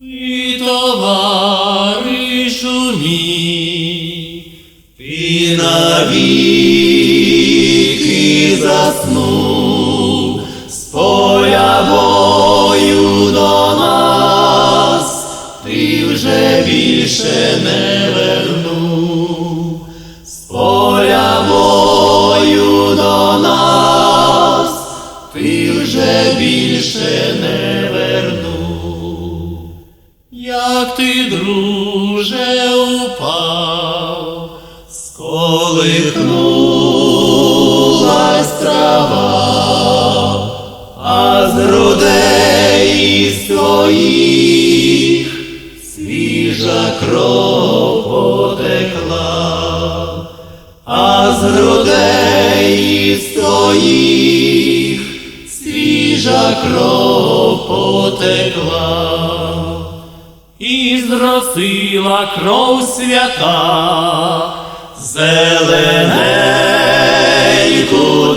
І товаришу мій, ти навіки заснув, з поля до нас, ти вже більше не вернув, з поля бою до нас, ти вже більше не вернув. Як ти, друже, упав, сколихнулась трава, а з грудей із твоїх свіжа кров потекла, а з грудей із твоїх свіжа кров потекла і зросила кров свята, зелененьку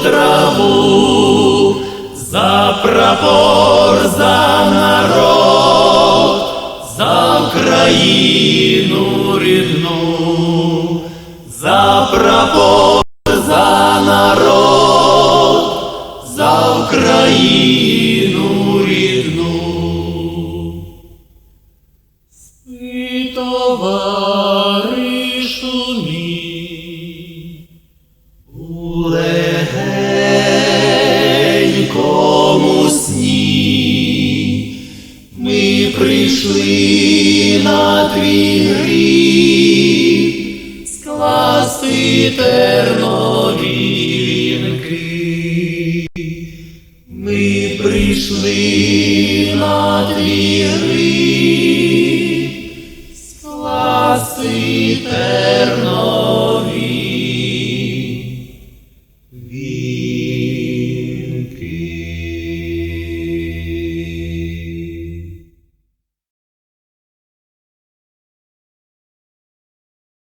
траву, за прапор, за народ, за Україну рідну, за прапор, за народ, за Україну Товаришу мій, у легенькому сні ми прийшли на твій гріб скласти тернові. Ми прийшли на твій скласти тернові